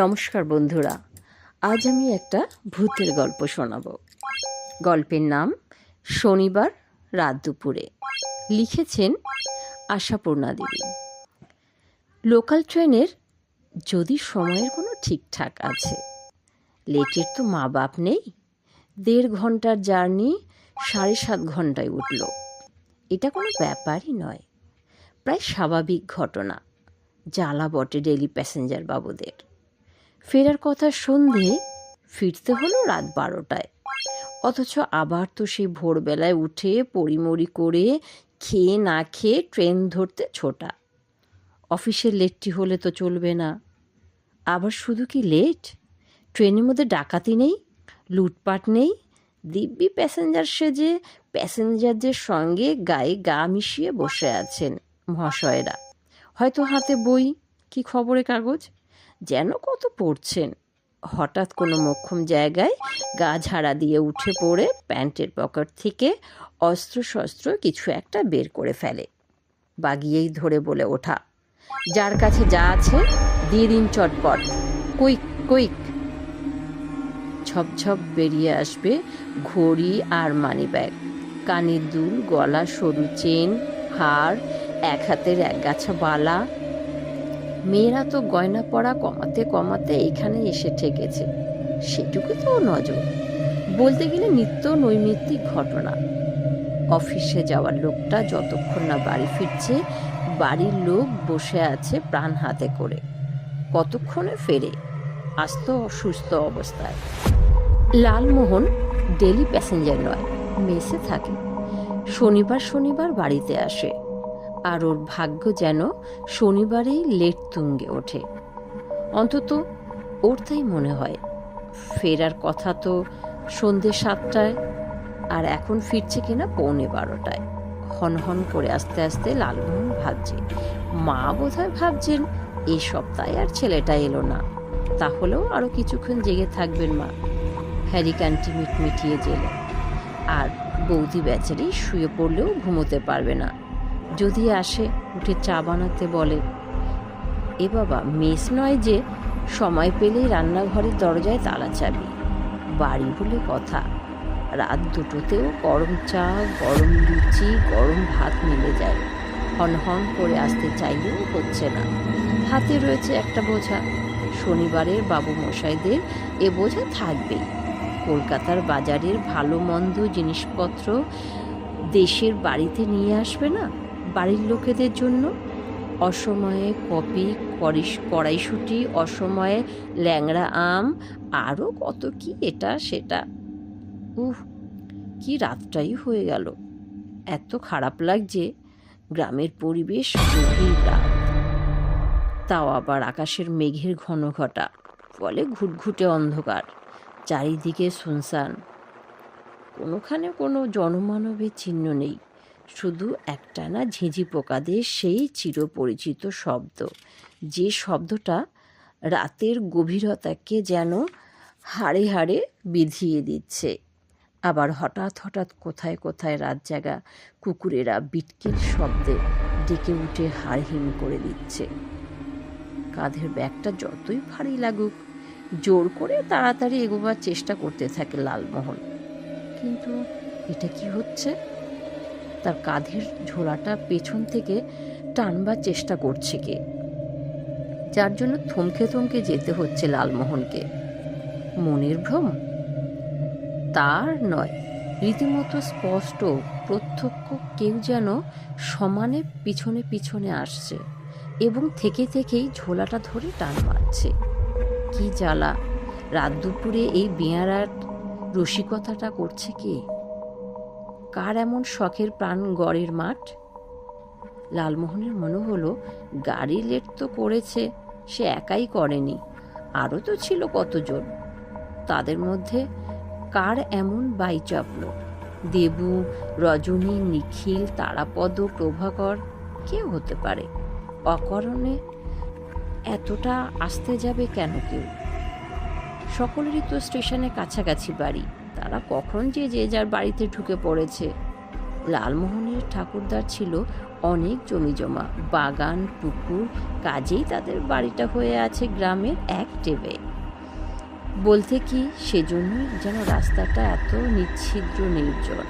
নমস্কার বন্ধুরা, আজ আমি একটা ভূতের গল্প শোনাব। গল্পের নাম শনিবার রাত দুপুরে। লিখেছেন আশাপূর্ণা দেবী। লোকাল ট্রেনের যদি সময়ের কোনো ঠিকঠাক আছে, লেটের তো মা বাপ নেই, দেড় ঘণ্টার জার্নি সাড়ে সাত ঘন্টায় উঠল। এটা কোনো ব্যাপারই নয়, প্রায় স্বাভাবিক ঘটনা জ্বালা বটে ডেলি প্যাসেঞ্জার বাবুদের। ফেরার কথা সন্ধে ফিরতে হলো রাত বারোটায়। অথচ আবার তো সেই ভোরবেলায় উঠে পরিমরি করে খেয়ে না খেয়ে ট্রেন ধরতে ছোটা। অফিসের লেটটি হলে তো চলবে না। আবার শুধু কি লেট? ট্রেনের মধ্যে ডাকাতি নেই, লুটপাট নেই, দিব্যি প্যাসেঞ্জার সেজে প্যাসেঞ্জারদের সঙ্গে গায়ে গা মিশিয়ে বসে আছেন মহাশয়েরা। হয়তো হাতে বই, কি খবরের কাগজ? যেন কত পড়ছেন। হঠাৎ কোনো মক্ষম জায়গায় গা ঝাড়া দিয়ে উঠে পড়ে প্যান্টের পকেট থেকে অস্ত্র শস্ত্র কিছু একটা বের করে ফেলে। বাগিয়েই ধরে বলে ওঠা, যার কাছে যা আছে, দিয়ে দিন চটপট। Quick quick! ঝপঝপ বেরিয়ে আসবে ঘড়ি আর মানি ব্যাগ কানের দুল, গলা, সরু চেন, হার, এক হাতের এক গাছা বালা মেয়েরা তো গয়না পরা কমাতে কমাতে এখানে এসে ঠেকেছে। সেটুকু তো নজর। বলতে গেলে নিত্য নৈমিত্তিক ঘটনা। অফিসে যাওয়ার লোকটা যতক্ষণ না বাড়ি ফিরছে, বাড়ির লোক বসে আছে প্রাণ হাতে করে। কতক্ষণে ফেরে? আস্ত অসুস্থ অবস্থায়। লালমোহন ডেলি প্যাসেঞ্জার নয়, মেসে থাকে। শনিবার শনিবার বাড়িতে আসে। আর ওর ভাগ্য যেন শনিবারেই লেট তুঙ্গে ওঠে। অন্তত ওর তাই মনে হয়। ফেরার কথা তো সন্ধে সাতটায়, আর এখন ফিরছে কিনা পৌনে বারোটায়। হন হন করে আস্তে আস্তে লালমোহন ভাবছে, মা বোধহয় ভাবছেন এই সপ্তাহে আর ছেলেটা এলো না। তাহলেও আরও কিছুক্ষণ জেগে থাকবেন মা। হ্যারি ক্যান্টি মিটমিটিয়ে জেলে। আর বৌদি বেচারি শুয়ে পড়লেও ঘুমোতে পারবে না। যদি আসে, উঠে চা বানাতে বলে। এ বাবা, মেস নয় যে, সময় পেলেই রান্নাঘরের দরজায় তালা চাবি। বাড়ি বলে কথা। রাত দুটোতেও গরম চা, গরম লুচি, গরম ভাত মিলে যায়। হন হন করে আসতে চাইলেও হচ্ছে না। হাতে রয়েছে একটা বোঝা। শনিবারের বাবু মশাইদের এ বোঝা থাকবেই। কলকাতার বাজারের ভালো মন্দ জিনিসপত্র দেশের বাড়িতে নিয়ে আসবে না? বাড়ির লোকেদের জন্য। অসময়ে কপি কড়াইশুটি, অসময়ে ল্যাংড়া আম, আরও কত কি এটা, সেটা। উহ, কি রাতটাই হয়ে গেল। এত খারাপ লাগছে, গ্রামের পরিবেশ তাও আবার আকাশের মেঘের ঘন ঘটা, ফলে ঘুটঘুটে অন্ধকার, চারিদিকে শুনশান। কোনোখানে কোনো জনমানবের চিহ্ন নেই। শুধু একটানা ঝিঁঝি পোকাদের সেই চিরপরিচিত শব্দ। যে শব্দটা রাতের গভীরতাকে যেন হাড়ে হাড়ে বিধিয়ে দিচ্ছে। আবার হঠাৎ হঠাৎ কোথায় কোথায় রাত জাগা কুকুরেরা বিটকিল শব্দে ডেকে উঠে হাড়হিম করে দিচ্ছে। কাঁধের ব্যাগটা যতই ভারী লাগুক, জোর করে তাড়াতাড়ি এগোবার চেষ্টা করতে থাকে লালমোহন। কিন্তু এটা কি হচ্ছে? তার কাঁধের ঝোলাটা পেছন থেকে টানবার চেষ্টা করছে কে। যার জন্য থমকে থমকে যেতে হচ্ছে লালমোহনকে। মনের ভ্রম? তার নয়, রীতিমতো স্পষ্ট প্রত্যক্ষ কেউ যেন সমানে পিছনে পিছনে আসছে এবং থেকে থেকেই ঝোলাটা ধরে টান মারছে। কি জ্বালা? রাত দুপুরে এই বেয়ারার রসিকতাটা করছে কে? কার এমন শখের প্রাণ গড়ের মাঠ? লালমোহনের মনে হলো, গাড়ি লেট তো করেছে, সে একাই করেনি, আরও তো ছিল কতজন। তাদের মধ্যে কার এমন বাই চাপল দেবু, রজনী, নিখিল, তারাপদ, প্রভাকর, কেউ হতে পারে। অকরণে এতটা আসতে যাবে কেন কেউ? সকলেরই তো স্টেশনে কাছাকাছি বাড়ি। তারা কখন যে যে যার বাড়িতে ঢুকে পড়েছে। লালমোহনের ঠাকুরদার ছিল অনেক জমি জমা বাগান, পুকুর, কাজেই তাদের বাড়িটা হয়ে আছে গ্রামের এক টেবে। বলতে কি, সেজন্যই যেন রাস্তাটা এত নিচ্ছিদ্র নির্জন।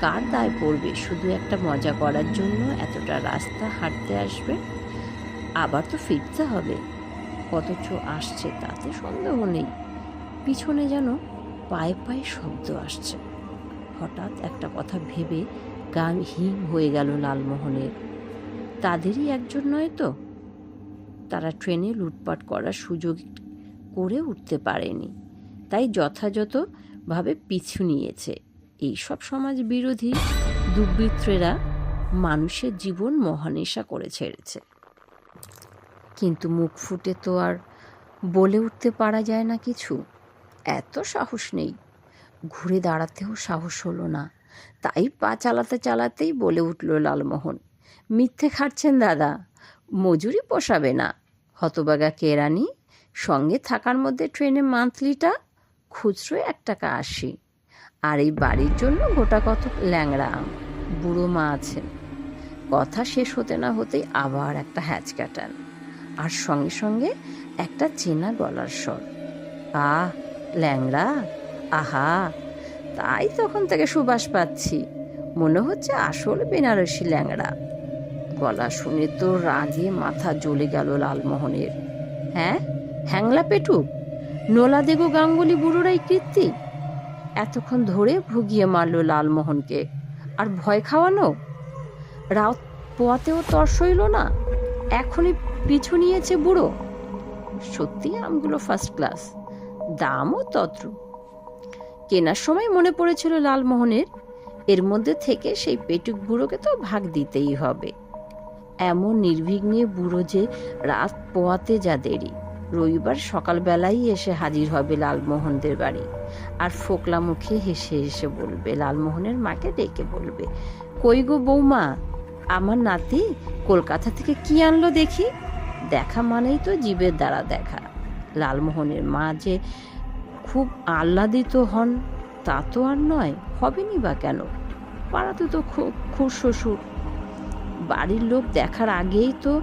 কার দায় পড়বে শুধু একটা মজা করার জন্য এতটা রাস্তা হাঁটতে আসবে? আবার তো ফিরতে হবে। অথচ আসছে তাতে সন্দেহ নেই। পিছনে যেন পায়ে পায়ে শব্দ আসছে। হঠাৎ একটা কথা ভেবে গান হিম হয়ে গেল লালমোহনের। তাদেরই একজন নয় তো? তারা ট্রেনে লুটপাট করার সুযোগ করে উঠতে পারেনি। তাই যথাযথভাবে পিছু নিয়েছে। এইসব সমাজ বিরোধী দুর্বৃত্তরা মানুষের জীবন মহানেশা করে ছেড়েছে। কিন্তু মুখ ফুটে তো আর বলে উঠতে পারা যায় না কিছু। এত সাহস নেই। ঘুরে দাঁড়াতেও সাহস হলো না। তাই পা চালাতে চালাতেই বলে উঠল লালমোহন, মিথ্যে খাটছেন দাদা, মজুরি পোষাবে না। হতবাগা কেরানি সঙ্গে থাকার মধ্যে ট্রেনে মান্থলিটা, খুচরো এক টাকা আশি। আর এই বাড়ির জন্য গোটা কত ল্যাংড়া আম, বুড়ো মা আছেন। কথা শেষ হতে না হতেই আবার একটা হ্যাচ কাটান। আর সঙ্গে সঙ্গে একটা চেনা গলার স্বর, আহ ল্যাংড়া? আহা, তাই তখন থেকে সুবাস পাচ্ছি। মনে হচ্ছে আসল বেনারসি ল্যাংড়া। গলা শুনে তো রাগে মাথা জ্বলে গেল লালমোহনের। হ্যাঁ হ্যাংলা পেটুক নোলা দেগো গাঙ্গুলি বুড়োরাই কীর্তি এতক্ষণ ধরে ভুগিয়ে মারল লালমোহনকে। আর ভয় খাওয়ানো? রাত পোয়াতেও তর সইল না, এখনই পিছু নিয়েছে বুড়ো। সত্যি আমগুলো ফার্স্ট ক্লাস দামও তদ্রু কেনার সময় মনে পড়েছিল লালমোহনের, এর মধ্যে থেকে সেই পেটুক বুড়োকে তো ভাগ দিতেই হবে। এমন নির্বিঘ্নে বুড়ো যে রাত পোয়াতে যা দেরি, রবিবার সকালবেলাই এসে হাজির হবে লালমোহনদের বাড়ি। আর ফোকলা মুখে হেসে হেসে বলবে, লালমোহনের মাকে ডেকে বলবে, কই গো বৌমা, আমার নাতি কলকাতা থেকে কি আনলো দেখি? দেখা মানেই তো জীবের দ্বারা দেখা। লালমোহনের মা যে খুব আহ্লাদিত হন, তা তো আর নয়, হবেনি বা কেন? পাড়াতে তো খুব খুব শ্বশুর। বাড়ির লোক দেখার আগেই তো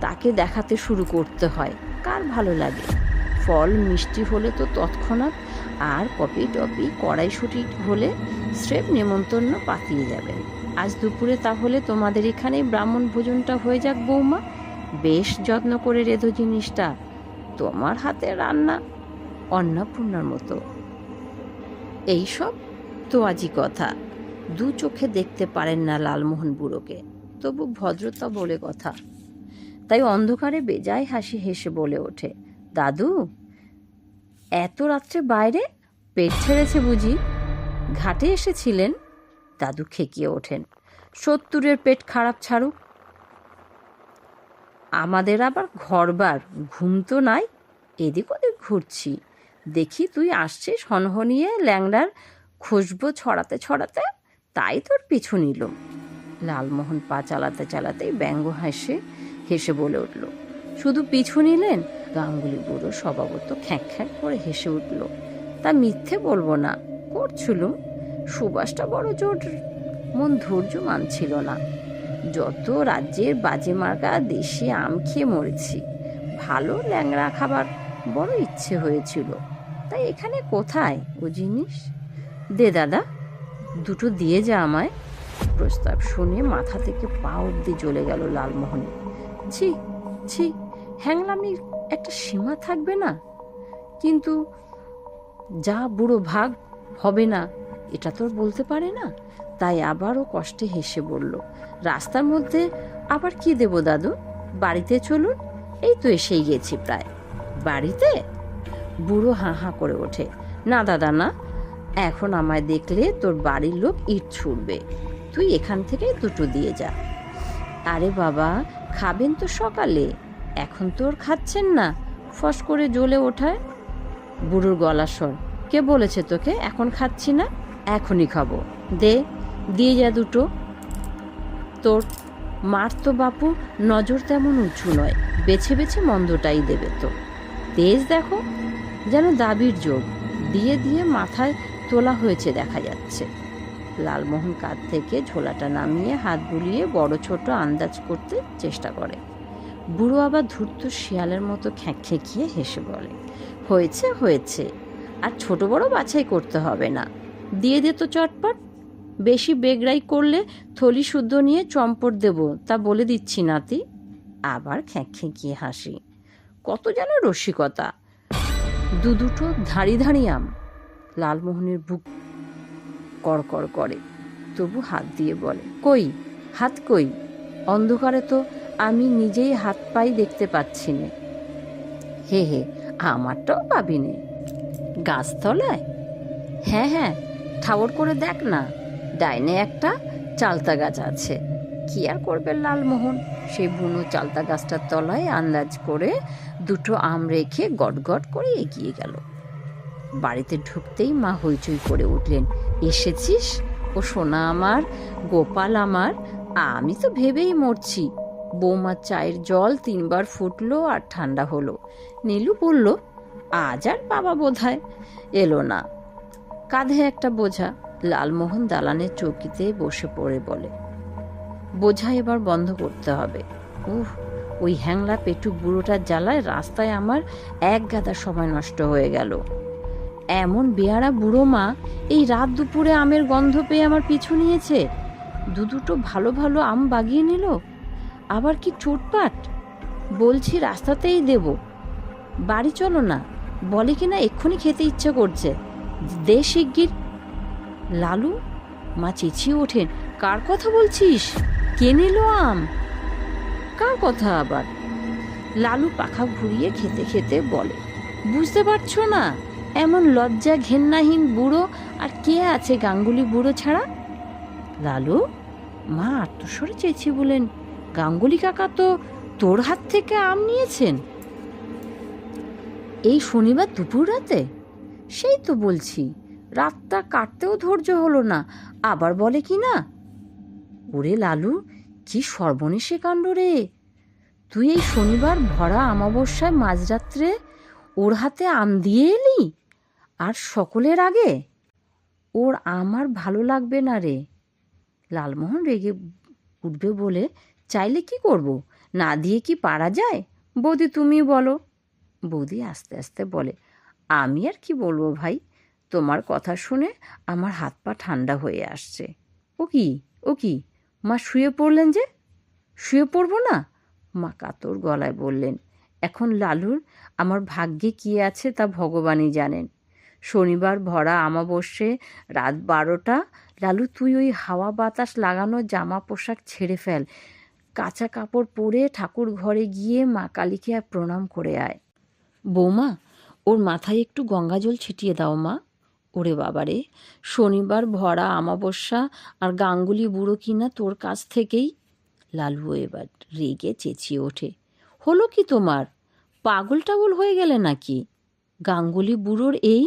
তাকে দেখাতে শুরু করতে হয়। কার ভালো লাগে? ফল, মিষ্টি হলে তো তৎক্ষণাৎ, আর কপি টপি, কড়াইশুটি হলে স্রেফ নেমন্তন্ন পাতিয়ে যাবেন। আজ দুপুরে তাহলে তোমাদের এখানে ব্রাহ্মণ ভোজনটা হয়ে যাক বৌমা। বেশ যত্ন করে রেধো জিনিসটা। তোমার হাতে রান্না, অন্নপূর্ণার মতো। এইসব তো আজই কথা। দু চোখে দেখতে পারেন না লালমোহন বুড়োকে, তবু ভদ্রতা বলে কথা। তাই অন্ধকারে বেজায় হাসি হেসে বলে ওঠে, দাদু, এত রাত্রে বাইরে? পেট ছেড়েছে বুঝি। ঘাটে এসেছিলেন? দাদু খেকিয়ে ওঠেন, সত্তরের পেট খারাপ ছাড়ুক আমাদের আবার ঘরবার। ঘুম তো নাই, এদিক ওদিক ঘুরছি। দেখি তুই আসছিস হনহনিয়ে ল্যাংড়ার খুশবু ছড়াতে ছড়াতে? তাই তোর পিছু নিল। লালমোহন পা চালাতে চালাতেই ব্যঙ্গ হাসে, হেসে বলে উঠল, শুধু পিছু নিলেন? গাঙ্গুলি বুড়ো স্বভাবত খ্যাঁক খ্যাঁক করে হেসে উঠল, তা মিথ্যে বলব না, করছিলুম। সুবাসটা বড় জোর, মন ধৈর্য মানছিল না। যত রাজ্যের বাজে মার্কা দেশে আম খেয়ে মরেছি, ভালো ল্যাংড়া খাবার বড় ইচ্ছে হয়েছিল। তাই এখানে কোথায় ও জিনিস? দে দাদা, দুটো দিয়ে যা আমায়। প্রস্তাব শুনে মাথা থেকে পা অব্দি জ্বলে গেল লালমোহনে। ছি ছি, হ্যাংলামির একটা সীমা থাকবে না। কিন্তু যা বুড়ো ভাগ হবে না, এটা তো বলতে পারে না। তাই আবারও কষ্টে হেসে বলল, রাস্তার মধ্যে আবার কি দেব দাদু? বাড়িতে চলুন, এই তো এসেই গেছি প্রায়। বাড়িতে? বুড়ো হাঁ হাঁ করে ওঠে, না দাদা, না, এখন আমায় দেখলে তোর বাড়ির লোক ইট ছুড়বে। তুই এখান থেকে দুটো দিয়ে যা। আরে বাবা, খাবেন তো সকালে, এখন তোর খাচ্ছেন না, ফস করে জ্বলে ওঠায়? বুড়োর গলা স্বর, কে বলেছে তোকে? এখন খাচ্ছি না, এখনই খাব, দে। দিয়ে যা দুটো। তোর মার তো বাপু নজর তেমন উঁচু নয়, বেছে বেছে মন্দটাই দেবে তো। তেজ দেখো, যেন দাবির যোগ, দিয়ে দিয়ে মাথায় তোলা হয়েছে দেখা যাচ্ছে। লালমোহন কাঁধ থেকে ঝোলাটা নামিয়ে হাত বুলিয়ে বড় ছোট আন্দাজ করতে চেষ্টা করে। বুড়ো আবার ধূর্ত শিয়ালের মতো খ্যাঁকিয়ে হেসে বলে, হয়েছে হয়েছে। আর ছোট বড় বাছাই করতে হবে না। দিয়ে দে তো চটপট। বেশি বেগড়াই করলে থলি শুদ্ধ নিয়ে চম্পট দেব, তা বলে দিচ্ছি নাতি। আবার খ্যাঁকিয়ে হাসি। কত যেন রসিকতা। দু দুটো ধাড়ি ধাড়ি আম। লালমোহনের বুক কড়কড় করে। তবু হাত দিয়ে বলে, কই, হাত কই? অন্ধকারে তো আমি নিজেই হাত পাই দেখতে পাচ্ছি না। হে হে, আমারটাও পাবি নে। গাছতলায়? হ্যাঁ হ্যাঁ ঠাওর করে দেখ না। ডাইনে একটা চালতা গাছ আছে। কি আর করবে লালমোহন? সেই বুনো চালতা গাছটার তলায় আন্দাজ করে দুটো আম রেখে গটগট করে এগিয়ে গেল। বাড়িতে ঢুকতেই মা হইচই করে উঠলেন, এসেছিস? ও সোনা আমার, গোপাল আমার, আমি তো ভেবেই মরছি। বৌমার চায়ের জল তিনবার ফুটলো আর ঠান্ডা হলো। নীলু বলল, আজ আর বাবা বোধহয়? এলো না। কাঁধে একটা বোঝা। লালমোহন দালানের চৌকিতে বসে পড়ে বলে, বোঝা এবার বন্ধ করতে হবে। উহ ওই হ্যাংলা পেটু বুড়োটার জ্বালায় রাস্তায় আমার এক গাদা সময় নষ্ট হয়ে গেল। এমন বেয়ারা বুড়ো মা এই রাত দুপুরে আমের গন্ধ পেয়ে আমার পিছু নিয়েছে। দু দুটো ভালো ভালো আম বাগিয়ে নিল। আবার কি চোটপাট? বলছি রাস্তাতেই দেব। বাড়ি চলো না। বলে কি না এক্ষুনি খেতে ইচ্ছা করছে। দে শিগগির। লালু? মা চেঁচিয়ে ওঠেন, কার কথা বলছিস? কে নিল আম? কার কথা আবার? লালু পাখা ঘুরিয়ে খেতে খেতে বলে, বুঝতে পারছ না, এমন লজ্জা ঘেন্নাহীন বুড়ো আর কে আছে গাঙ্গুলি বুড়ো ছাড়া? লালু? মা আত্মস্বরে চেয়েছি বলেন, গাঙ্গুলি কাকা তো তোর হাত থেকে আম নিয়েছেন? এই শনিবার দুপুর রাতে? সেই তো বলছি রাতটা কাটতেও ধৈর্য হলো না, আবার বলে কি না? ওরে লালু, কি সর্বনেশে কাণ্ড রে। তুই এই শনিবার ভরা অমাবস্যায় মাঝরাত্রে ওর হাতে আম দিয়ে এলি? আর সকলের আগে? ওর আমার ভালো লাগবে না রে। লালমোহন রেগে উঠবে বলে, চাইলে কি করব? না দিয়ে কি পারা যায়? বৌদি তুমি বলো। বৌদি আস্তে আস্তে বলে, আমি আর কি বলব ভাই? তোমার কথা শুনে আমার হাত পা ঠান্ডা হয়ে আসছে। ও কি? ও কি? মা শুয়ে পড়লেন যে? শুয়ে পড়ব না? মা কাতর গলায় বললেন, এখন লালুর আমার ভাগ্যে কি আছে তা ভগবানই জানেন। শনিবার ভরা আমাবস্যে রাত বারোটা, লালু তুই ওই হাওয়া বাতাস লাগানো জামা পোশাক ছেড়ে ফেল। কাঁচা কাপড় পরে ঠাকুর ঘরে গিয়ে মা কালীকে প্রণাম করে আয়। বৌমা, ওর মাথায় একটু গঙ্গা জল ছিটিয়ে দাও মা। ওরে বাবারে। শনিবার ভরা আমাবস্যা আর গাঙ্গুলি বুড়ো কিনা তোর কাছ থেকেই? লালু এবার রেগে চেঁচিয়ে ওঠে। হলো কি তোমার? পাগল টাগল হয়ে গেলে নাকি? গাঙ্গুলি বুড়োর এই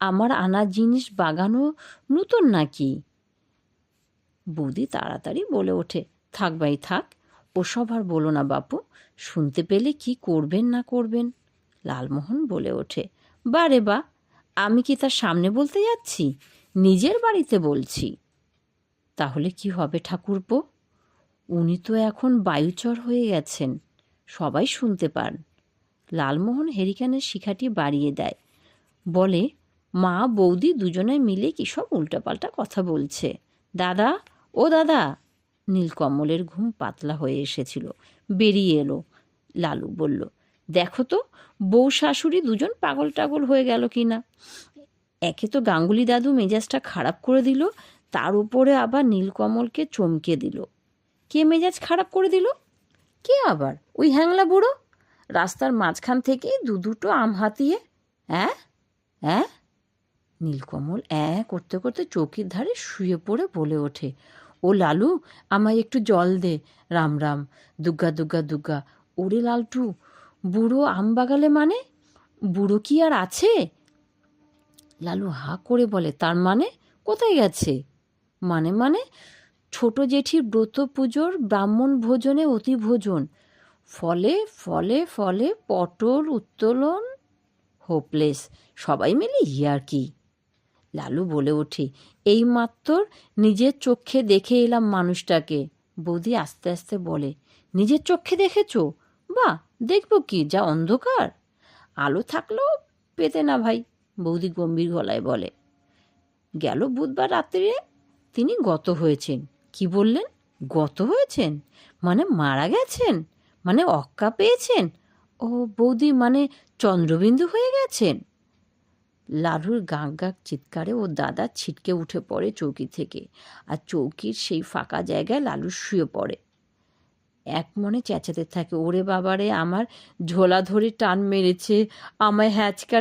আমার আনা জিনিস বাগানো নূতন নাকি? বৌদি তাড়াতাড়ি বলে ওঠে, থাক ভাই, থাক, ওসব আর বলো না বাপু, শুনতে পেলে কি করবেন না করবেন? লালমোহন বলে ওঠে, বারে বা আমি কি তার সামনে বলতে যাচ্ছি? নিজের বাড়িতে বলছি। তাহলে কি হবে ঠাকুরপো? উনি তো এখন বায়ুচর হয়ে গেছেন। সবাই শুনতে পান। লালমোহন হেরিকানের শিখাটি বাড়িয়ে দেয়। বলে, মা, বৌদি দুজনে মিলে কি সব উল্টাপাল্টা কথা বলছে? দাদা, ও দাদা! নীলকমলের ঘুম পাতলা হয়ে এসেছিল। বেরিয়ে এলো। লালু বলল দেখো তো, বউ শাশুড়ি দুজন পাগল টাগল হয়ে গেল কি না একে তো গাঙ্গুলি দাদু মেজাজটা খারাপ করে দিল, তার উপরে আবার নীলকমলকে চমকে দিল। কে মেজাজ খারাপ করে দিল? কে আবার? ওই হ্যাংলা বুড়ো? রাস্তার মাঝখান থেকে দু দুটো আম হাতিয়ে হ্যাঁ? হ্যাঁ? নীলকমল অ্যাঁ করতে করতে চৌকির ধারে শুয়ে পড়ে বলে ওঠে, ও লালু, আমায় একটু জল দে, রাম রাম, দুগ্গা দুগ্গা দুগ্গা, ওরে লালটু বুড়ো আম বাগালে মানে? বুড়ো কি আর আছে? লালু হা করে বলে, তার মানে? কোথায় গেছে? মানে মানে? ছোট জেঠির ব্রত পুজোর ব্রাহ্মণ ভোজনে অতি ভোজন ফলে ফলে ফলে পটল উত্তোলন? হোপলেস। সবাই মিলে ইয়ার কি? লালু বলে ওঠে, এই মাত্র নিজের চোখে দেখে এলাম মানুষটাকে। বৌদি আস্তে আস্তে বলে, নিজের চোখে দেখেছ? বা দেখব কি, যা অন্ধকার। আলো থাকলেও পেতে না ভাই, বৌদি গম্ভীর গলায় বলে। গেল বুধবার রাত্রে তিনি গত হয়েছেন। কি বললেন? গত হয়েছেন? মানে মারা গেছেন? মানে অক্কা পেয়েছেন? ও বৌদি মানে চন্দ্রবিন্দু হয়ে গেছেন? লালুর গাঁক গাঁক চিৎকারে ও দাদা ছিটকে উঠে পড়ে চৌকি থেকে। আর চৌকির সেই ফাঁকা জায়গায় লালু শুয়ে পড়ে। এক মনে চেঁচাতে থাকে ওরে বাবারে আমার ঝোলা ধরে টান মেরেছে আমায় হ্যাচকা